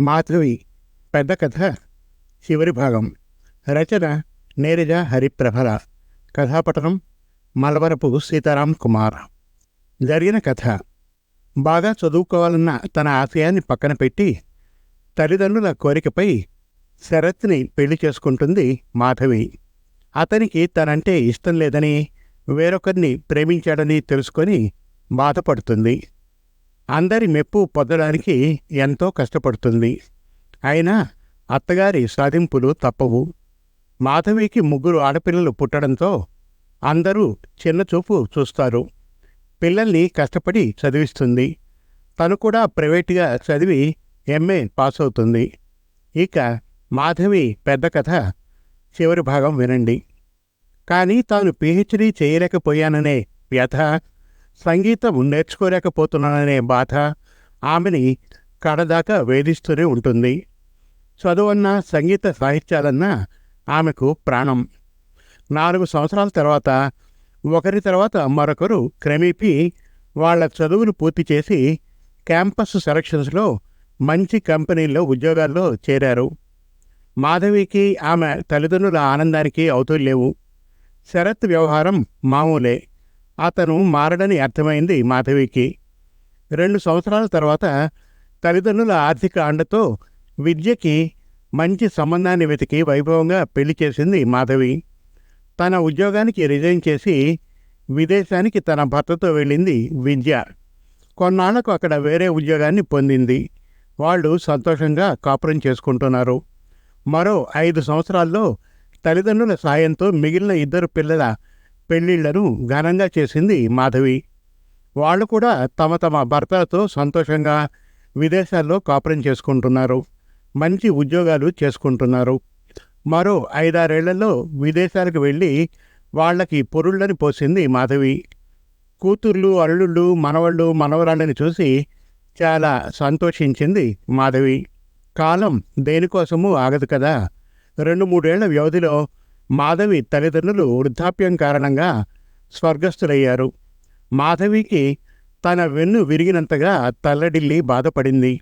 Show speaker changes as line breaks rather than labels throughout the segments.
మాధవి పెద్ద కథ చివరి భాగం. రచన నేరజ హరిప్రభల. కథాపటనం మలవరపు సీతారాం కుమార్. జరిగిన కథ. బాగా చదువుకోవాలన్న తన ఆశయాన్ని పక్కన పెట్టి తల్లిదండ్రుల కోరికపై శరత్ని పెళ్ళి చేసుకుంటుంది మాధవి. అతనికి తనంటే ఇష్టం లేదని వేరొకరిని ప్రేమించాడని తెలుసుకొని బాధపడుతుంది. అందరి మెప్పు పొందడానికి ఎంతో కష్టపడుతుంది. అయినా అత్తగారి సాధింపులు తప్పవు. మాధవికి ముగ్గురు ఆడపిల్లలు పుట్టడంతో అందరూ చిన్నచూపు చూస్తారు. పిల్లల్ని కష్టపడి చదివిస్తుంది. తను కూడా ప్రైవేటుగా చదివి ఎంఏ పాస్ అవుతుంది ఇక మాధవి పెద్ద కథ చివరి భాగం వినండి. కానీ తాను పిహెచ్డీ చేయలేకపోయాననే వ్యథ సంగీతం నేర్చుకోలేకపోతున్నాననే బాధ ఆమెని కడదాకా వేధిస్తూనే ఉంటుంది. చదువన్నా సంగీత సాహిత్యాలన్నా ఆమెకు ప్రాణం. నాలుగు సంవత్సరాల తర్వాత ఒకరి తర్వాత మరొకరు క్రమేపీ వాళ్ళ చదువును పూర్తి చేసి క్యాంపస్ సెలక్షన్స్లో మంచి కంపెనీల్లో ఉద్యోగాల్లో చేరారు. మాధవికి ఆమె తల్లిదండ్రుల ఆనందానికి అవుతూ లేవు. శరత్ వ్యవహారం మామూలే. అతను మారడని అర్థమైంది మాధవికి. రెండు సంవత్సరాల తర్వాత తల్లిదండ్రుల ఆర్థిక అండతో విద్యకి మంచి సంబంధాన్ని వెతికి వైభవంగా పెళ్ళి చేసింది మాధవి. తన ఉద్యోగానికి రిజైన్ చేసి విదేశానికి తన భర్తతో వెళ్ళింది విద్య. కొన్నాళ్ళకు అక్కడ వేరే ఉద్యోగాన్ని పొందింది. వాళ్ళు సంతోషంగా కాపురం చేసుకుంటున్నారు. మరో ఐదు సంవత్సరాల్లో తల్లిదండ్రుల సాయంతో మిగిలిన ఇద్దరు పిల్లల పెళ్ళిళ్ళను ఘనంగా చేసింది మాధవి. వాళ్ళు కూడా తమ తమ భర్తలతో సంతోషంగా విదేశాల్లో కాపురం చేసుకుంటున్నారు. మంచి ఉద్యోగాలు చేసుకుంటున్నారు. మరో ఐదారేళ్ళలో విదేశాలకు వెళ్ళి వాళ్ళకి పొరుళ్ళని పోసింది మాధవి. కూతుర్లు అల్లుళ్ళు మనవళ్ళు మనవరాళ్ళని చూసి చాలా సంతోషించింది మాధవి. కాలం దేనికోసమూ ఆగదు కదా. రెండు మూడేళ్ళ వ్యవధిలో మాధవి తల్లిదండ్రులు వృద్ధాప్యం కారణంగా స్వర్గస్థులయ్యారు. మాధవికి తన వెన్ను విరిగినంతగా తల్లడిల్లి బాధపడింది.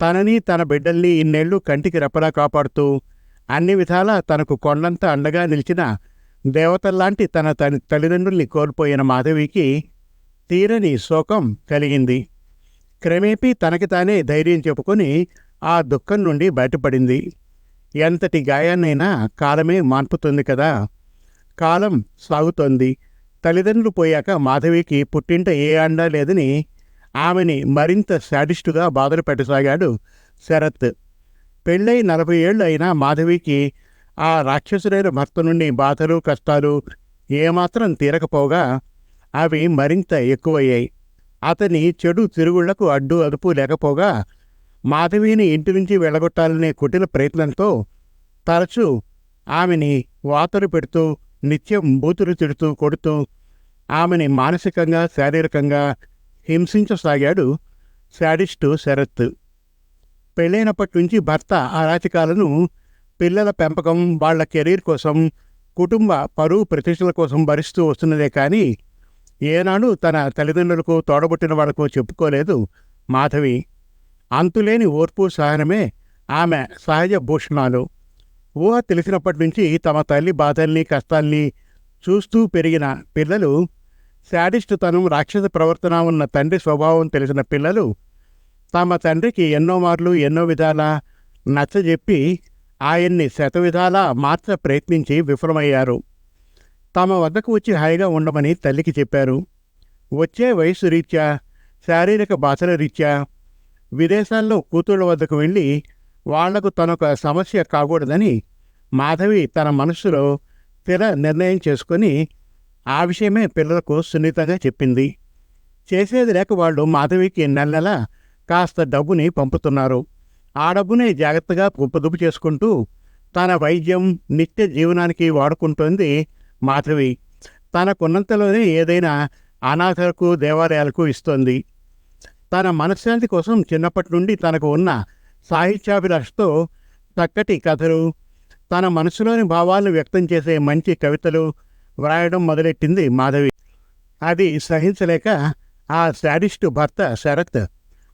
తనని తన బిడ్డల్ని ఇన్నేళ్ళు కంటికి రెప్పలా కాపాడుతూ అన్ని విధాలా తనకు కొండంత అండగా నిలిచిన దేవతల్లాంటి తన తన తల్లిదండ్రుల్ని కోల్పోయిన మాధవికి తీరని శోకం కలిగింది. క్రమేపీ తనకి తానే ధైర్యం చెప్పుకొని ఆ దుఃఖం నుండి బయటపడింది. ఎంతటి గాయాన్నైనా కాలమే మార్పుతుంది కదా. కాలం సాగుతోంది. తల్లిదండ్రులు పోయాక మాధవికి పుట్టింట ఏ అండా లేదని ఆమెని మరింత శాడిస్టుగా బాధలు పెట్టసాగాడు శరత్. పెళ్ళై నలభై ఏళ్ళు అయినా మాధవికి ఆ రాక్షసుడైన భర్త నుండి బాధలు కష్టాలు ఏమాత్రం తీరకపోగా అవి మరింత ఎక్కువయ్యాయి. అతని చెడు తిరుగుళ్ళకు అడ్డు అదుపు లేకపోగా మాధవిని ఇంటి నుంచి వెళ్ళగొట్టాలనే కుటిల ప్రయత్నంతో తరచూ ఆమెని వాతలు పెడుతూ నిత్యం బూతులు తిడుతూ కొడుతూ ఆమెని మానసికంగా శారీరకంగా హింసించసాగాడు శాడిస్టు శరత్. పెళ్ళైనప్పటి నుంచి భర్త అరాచకాలను పిల్లల పెంపకం వాళ్ళ కెరీర్ కోసం కుటుంబ పరువు ప్రతిష్టల కోసం భరిస్తూ వస్తున్నదే కానీ ఏనాడు తన తల్లిదండ్రులకు తోడబుట్టిన వాళ్ళకు చెప్పుకోలేదు మాధవి. అంతులేని ఓర్పు సహనమే ఆమె సహజ భూషణాలు. ఊహ తెలిసినప్పటి నుంచి తమ తల్లి బాధల్ని కష్టాల్ని చూస్తూ పెరిగిన పిల్లలు శాడిస్టుతనం రాక్షస ప్రవర్తన ఉన్న తండ్రి స్వభావం తెలిసిన పిల్లలు తమ తండ్రికి ఎన్నో మార్లు ఎన్నో విధాల నచ్చజెప్పి ఆయన్ని శతవిధాలా మార్చ ప్రయత్నించి విఫలమయ్యారు. తమ వద్దకు వచ్చి హాయిగా ఉండమని తల్లికి చెప్పారు. వచ్చే వయసు రీత్యా శారీరక బాధల రీత్యా విదేశాల్లో కూతుళ్ళ వద్దకు వెళ్ళి వాళ్ళకు తనొక సమస్య కాకూడదని మాధవి తన మనస్సులో స్థిర నిర్ణయం చేసుకొని ఆ విషయమే పిల్లలకు సున్నితంగా చెప్పింది. చేసేది లేక వాళ్ళు మాధవికి నెల నెల కాస్త డబ్బుని పంపుతున్నారు. ఆ డబ్బుని జాగ్రత్తగా పొదుపు చేసుకుంటూ తన వైద్యం నిత్య జీవనానికి వాడుకుంటోంది మాధవి. తనకున్నంతలోనే ఏదైనా అనాథలకు దేవాలయాలకు ఇస్తోంది. తన మనశ్శాంతి కోసం చిన్నప్పటి నుండి తనకు ఉన్న సాహిత్యాభిలాషతో చక్కటి కథలు తన మనసులోని భావాలను వ్యక్తం చేసే మంచి కవితలు వ్రాయడం మొదలెట్టింది మాధవి. అది సహించలేక ఆ శాడిస్టు భర్త శరత్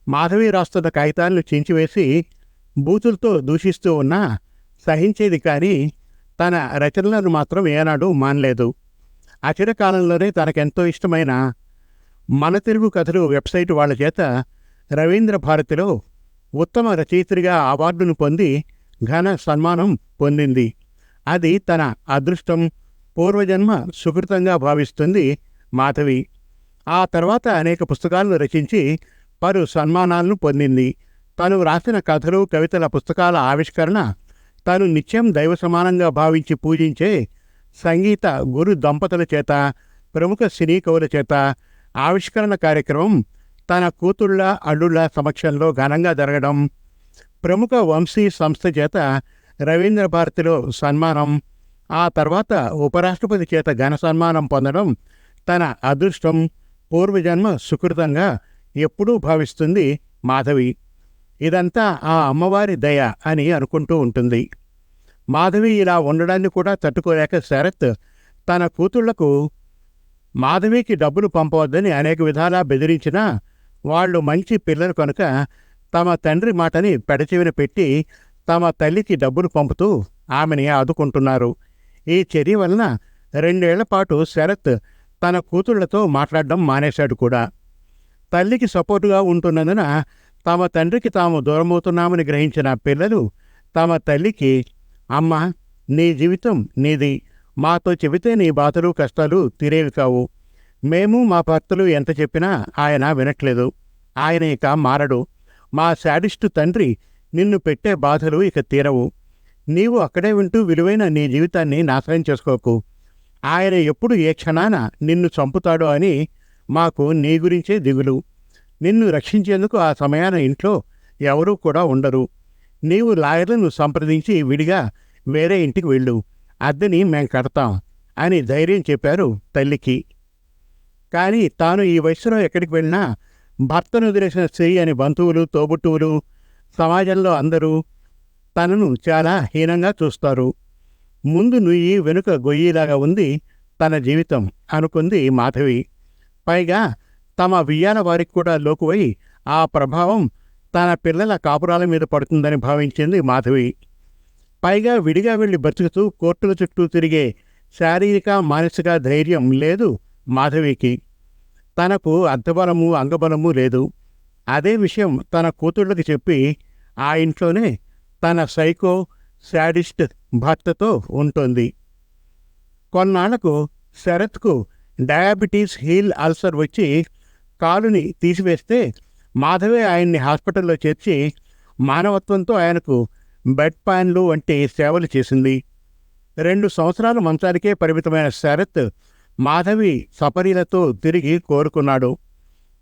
మాధవి రాస్తున్న కాగితాలను చించివేసి బూతులతో దూషిస్తూ ఉన్నా సహించేది కానీ తన రచనలను మాత్రం ఏనాడు మానలేదు. అచిరకాలంలోనే తనకెంతో ఇష్టమైన మన తెలుగు కథలు వెబ్సైట్ వాళ్ళ చేత రవీంద్ర భారతిలో ఉత్తమ రచయిత్రిగా అవార్డును పొంది ఘన సన్మానం పొందింది. అది తన అదృష్టం పూర్వజన్మ సుకృతంగా భావిస్తుంది మాధవి. ఆ తర్వాత అనేక పుస్తకాలను రచించి పలు సన్మానాలను పొందింది. తను రాసిన కథలు కవితల పుస్తకాల ఆవిష్కరణ తను నిత్యం దైవ సమానంగా భావించి పూజించే సంగీత గురు దంపతుల చేత ప్రముఖ సినీ కవుల చేత ఆవిష్కరణ కార్యక్రమం తన కూతుళ్ళ అల్లుళ్ళ సమక్షంలో ఘనంగా జరగడం. ప్రముఖ వంశీ సంస్థ చేత రవీంద్ర భారతిలో సన్మానం. ఆ తర్వాత ఉపరాష్ట్రపతి చేత ఘన సన్మానం పొందడం తన అదృష్టం. పూర్వజన్మ సుకృతంగా ఎప్పుడూ భావిస్తుంది మాధవి. ఇదంతా ఆ అమ్మవారి దయ అని అనుకుంటూ ఉంటుంది. మాధవి ఇలా ఉండడాన్ని కూడా తట్టుకోలేక శరత్ తన కూతుళ్ళకు మాధవికి డబ్బులు పంపవద్దని అనేక విధాలా బెదిరించినా వాళ్ళు మంచి పిల్లలు కనుక తమ తండ్రి మాటని పెడచెవిన పెట్టి తమ తల్లికి డబ్బులు పంపుతూ ఆమెని ఆదుకుంటున్నారు. ఈ చర్య వలన రెండేళ్ళ పాటు శరత్ తన కూతుళ్ళతో మాట్లాడడం మానేశాడు కూడా. తల్లికి సపోర్టుగా ఉంటున్నందున తమ తండ్రికి తాము దూరమవుతున్నామని గ్రహించిన పిల్లలు తమ తల్లికి అమ్మ నీ జీవితం నీది. మాతో చెబితే నీ బాధలు కష్టాలు తీరేవి కావు మేము మా భర్తలు ఎంత చెప్పినా ఆయన వినట్లేదు. ఆయన ఇక మారడు. మా శాడిస్టు తండ్రి నిన్ను పెట్టే బాధలు ఇక తీరవు. నీవు అక్కడే వింటూ విలువైన నీ జీవితాన్ని నాశనం చేసుకోకు. ఆయన ఎప్పుడు ఏ క్షణాన నిన్ను చంపుతాడో అని మాకు నీ గురించే దిగులు. నిన్ను రక్షించేందుకు ఆ సమయాన ఇంట్లో ఎవరూ కూడా ఉండరు. నీవు లాయర్లను సంప్రదించి విడిగా వేరే ఇంటికి వెళ్ళు. అద్దెని మేం కడతాం అని ధైర్యం చెప్పారు తల్లికి. కానీ తాను ఈ వయసులో ఎక్కడికి వెళ్ళినా భర్తను వదిలేసిన స్త్రీ అని బంధువులు తోబుట్టువులు సమాజంలో అందరూ తనను చాలా హీనంగా చూస్తారు. ముందు నుయ్యి వెనుక గొయ్యిలాగా ఉంది తన జీవితం అనుకుంది మాధవి. పైగా తమ వియ్యాల వారికి కూడా లోకువై ఆ ప్రభావం తన పిల్లల కాపురాల మీద పడుతుందని భావించింది మాధవి. పైగా విడిగా వెళ్ళి బతుకుతూ కోర్టుల చుట్టూ తిరిగే శారీరక మానసిక ధైర్యం లేదు మాధవికి. తనకు అర్థబలము అంగబలము లేదు. అదే విషయం తన కూతుళ్ళకి చెప్పి ఆ ఇంట్లోనే తన సైకో శాడిస్ట్ భర్తతో ఉంటుంది. కొన్నాళ్ళకు శరత్కు డయాబెటీస్ హీల్ అల్సర్ వచ్చి కాలుని తీసివేస్తే మాధవే ఆయన్ని హాస్పిటల్లో చేర్చి మానవత్వంతో ఆయనకు బెడ్ పాన్లు వంటి సేవలు చేసింది. రెండు సంవత్సరాలు మంచానికే పరిమితమైన శరత్ మాధవి సపరీలతో తిరిగి కోరుకున్నాడు.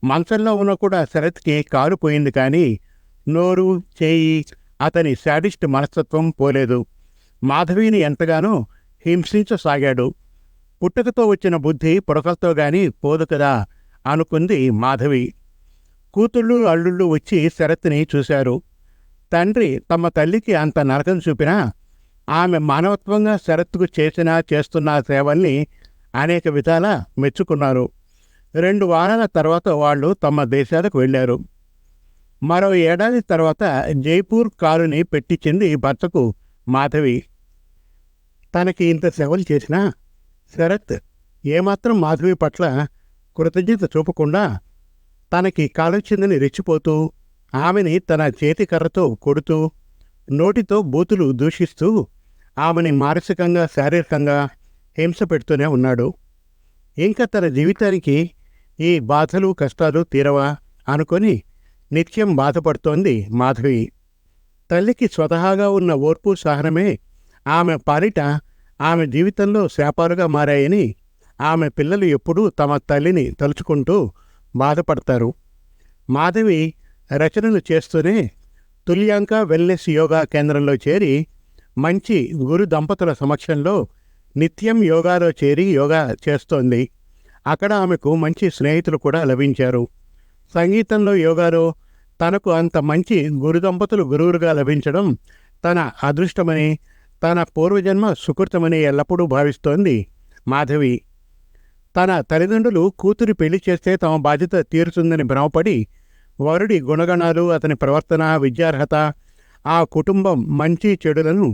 మంచంలో ఉన్న కూడా శరత్కి కారు పోయింది కానీ నోరు చేయి అతని శాడిస్ట్ మనస్తత్వం పోలేదు. మాధవిని ఎంతగానో హింసించసాగాడు. పుట్టుకతో వచ్చిన బుద్ధి పుడకలతో గాని పోదు కదా అనుకుంది మాధవి. కూతుళ్ళు అల్లుళ్ళు వచ్చి శరత్ని చూశారు. తండ్రి తమ తల్లికి అంత నరకం చూపినా ఆమె మానవత్వంగా శరత్కు చేసిన చేస్తున్న సేవల్ని అనేక విధాల మెచ్చుకున్నారు. రెండు వారాల తర్వాత వాళ్ళు తమ దేశాలకు వెళ్ళారు. మరో ఏడాది తర్వాత జైపూర్ కారుని పెట్టించింది భర్తకు మాధవి. తనకి ఇంత సేవలు చేసినా శరత్ ఏమాత్రం మాధవి పట్ల కృతజ్ఞత చూపకుండా తనకి కాలొచ్చిందని రెచ్చిపోతూ ఆమెని తన చేతికర్రతో కొడుతూ నోటితో బూతులు దూషిస్తూ ఆమెని మానసికంగా శారీరకంగా హింస పెడుతూనే ఉన్నాడు. ఇంకా తన జీవితానికి ఈ బాధలు కష్టాలు తీరవా అనుకొని నిత్యం బాధపడుతోంది మాధవి. తల్లికి స్వతహాగా ఉన్న ఓర్పు సహనమే ఆమె పాలిట ఆమె జీవితంలో శాపాలుగా మారాయని ఆమె పిల్లలు ఎప్పుడూ తమ తల్లిని తలుచుకుంటూ బాధపడతారు. మాధవి రచనలు చేస్తూనే తుల్యాంక వెల్నెస్ యోగా కేంద్రంలో చేరి మంచి గురు దంపతుల సమక్షంలో నిత్యం యోగాలో చేరి యోగా చేస్తోంది. అక్కడ ఆమెకు మంచి స్నేహితులు కూడా లభించారు. సంగీతంలో యోగాలో తనకు అంత మంచి గురు దంపతులు గురువులుగా లభించడం తన అదృష్టమని తన పూర్వజన్మ సుకృతమని ఎల్లప్పుడూ భావిస్తోంది మాధవి. తన తల్లిదండ్రులు కూతురి పెళ్ళి చేస్తే తమ బాధ్యత తీరుతుందని భ్రమపడి వరుడి గుణగణాలు అతని ప్రవర్తన విద్యార్హత ఆ కుటుంబం మంచి చెడులను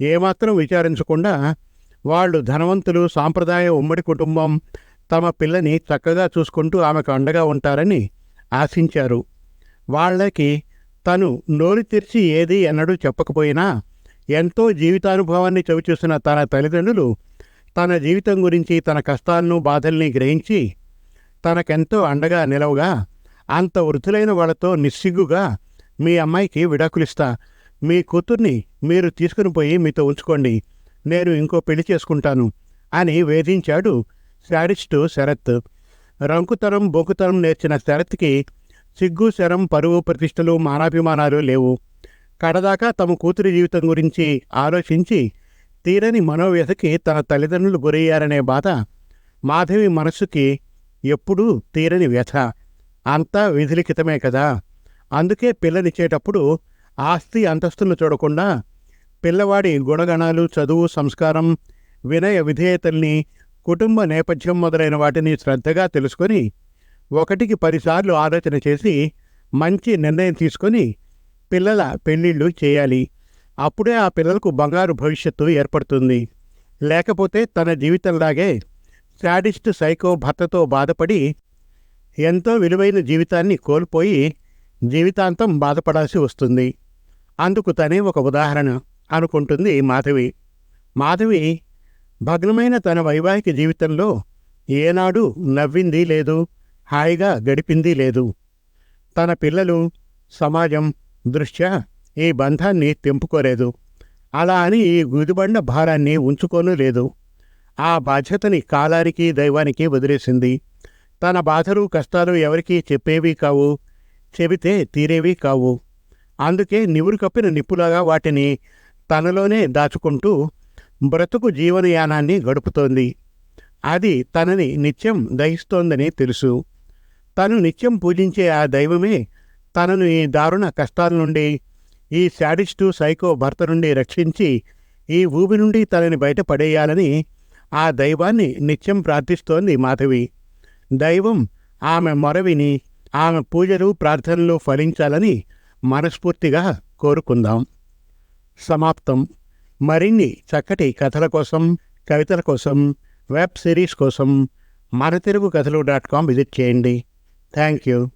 ఏమాత్రం విచారించకుండా వాళ్ళు ధనవంతులు సాంప్రదాయ ఉమ్మడి కుటుంబం తమ పిల్లని చక్కగా చూసుకుంటూ ఆమెకు అండగా ఉంటారని ఆశించారు. వాళ్ళకి తను నోరు తెరిచి ఏది ఎన్నడూ చెప్పకపోయినా ఎంతో జీవితానుభవాన్ని చవిచూసిన తన తల్లిదండ్రులు తన జీవితం గురించి తన కష్టాలను బాధల్ని గ్రహించి తనకెంతో అండగా నిలవగా అంత వృద్ధులైన వాళ్ళతో నిస్సిగ్గుగా మీ అమ్మాయికి విడాకులిస్తా. మీ కూతుర్ని మీరు తీసుకుని పోయి మీతో ఉంచుకోండి. నేను ఇంకో పెళ్ళి చేసుకుంటాను అని వేధించాడు శాడిస్టు శరత్. రంకుతరం బొంకుతరం నేర్చిన శరత్కి సిగ్గు శరం పరువు ప్రతిష్టలు మానాభిమానాలు లేవు. కడదాకా తమ కూతురి జీవితం గురించి ఆలోచించి తీరని మనోవ్యధకి తన తల్లిదండ్రులు గురయ్యారనే బాధ మాధవి మనస్సుకి ఎప్పుడూ తీరని వ్యథ. అంతా విధిలిఖితమే కదా. అందుకే పిల్లనిచ్చేటప్పుడు ఆస్తి అంతస్తులను చూడకుండా పిల్లవాడి గుణగణాలు చదువు సంస్కారం వినయ విధేయతల్ని కుటుంబ నేపథ్యం మొదలైన వాటిని శ్రద్ధగా తెలుసుకొని ఒకటికి పదిసార్లు ఆలోచన చేసి మంచి నిర్ణయం తీసుకొని పిల్లల పెళ్ళిళ్ళు చేయాలి. అప్పుడే ఆ పిల్లలకు బంగారు భవిష్యత్తు ఏర్పడుతుంది. లేకపోతే తన జీవితంలాగే శాడిస్ట్ సైకో భర్తతో బాధపడి ఎంతో విలువైన జీవితాన్ని కోల్పోయి జీవితాంతం బాధపడాల్సి వస్తుంది. అందుకు తనే ఒక ఉదాహరణ అనుకుంటుంది మాధవి. మాధవి భగ్నమైన తన వైవాహిక జీవితంలో ఏనాడు నవ్వింది లేదు హాయిగా గడిపింది లేదు. తన పిల్లలు సమాజం దృష్ట్యా ఈ బంధాన్ని తెంపుకోలేదు. అలా అని ఈ గుదిబండ భారాన్ని ఉంచుకోనూ లేదు. ఆ బాధ్యతని కాలానికి దైవానికి వదిలేసింది. తన బాధలు కష్టాలు ఎవరికీ చెప్పేవి కావు చెబితే తీరేవి కావు. అందుకే నివురు కప్పిన నిప్పులాగా వాటిని తనలోనే దాచుకుంటూ బ్రతుకు జీవనయానాన్ని గడుపుతోంది. అది తనని నిత్యం దహిస్తోందని తెలుసు. తను నిత్యం పూజించే ఆ దైవమే తనను ఈ దారుణ కష్టాల నుండి ఈ శాడిస్టు సైకో భర్త నుండి రక్షించి ఈ ఊబి నుండి తనని బయటపడేయాలని ఆ దైవాన్ని నిత్యం ప్రార్థిస్తోంది మాధవి. దైవం ఆమె మొరవిని ఆమె పూజలు ప్రార్థనలు ఫలించాలని మనస్ఫూర్తిగా కోరుకుందాం. సమాప్తం. మరిన్ని చక్కటి కథల కోసం కవితల కోసం వెబ్ సిరీస్ కోసం మన తెలుగు కథలు డాట్ కామ్ విజిట్ చేయండి. Thank you.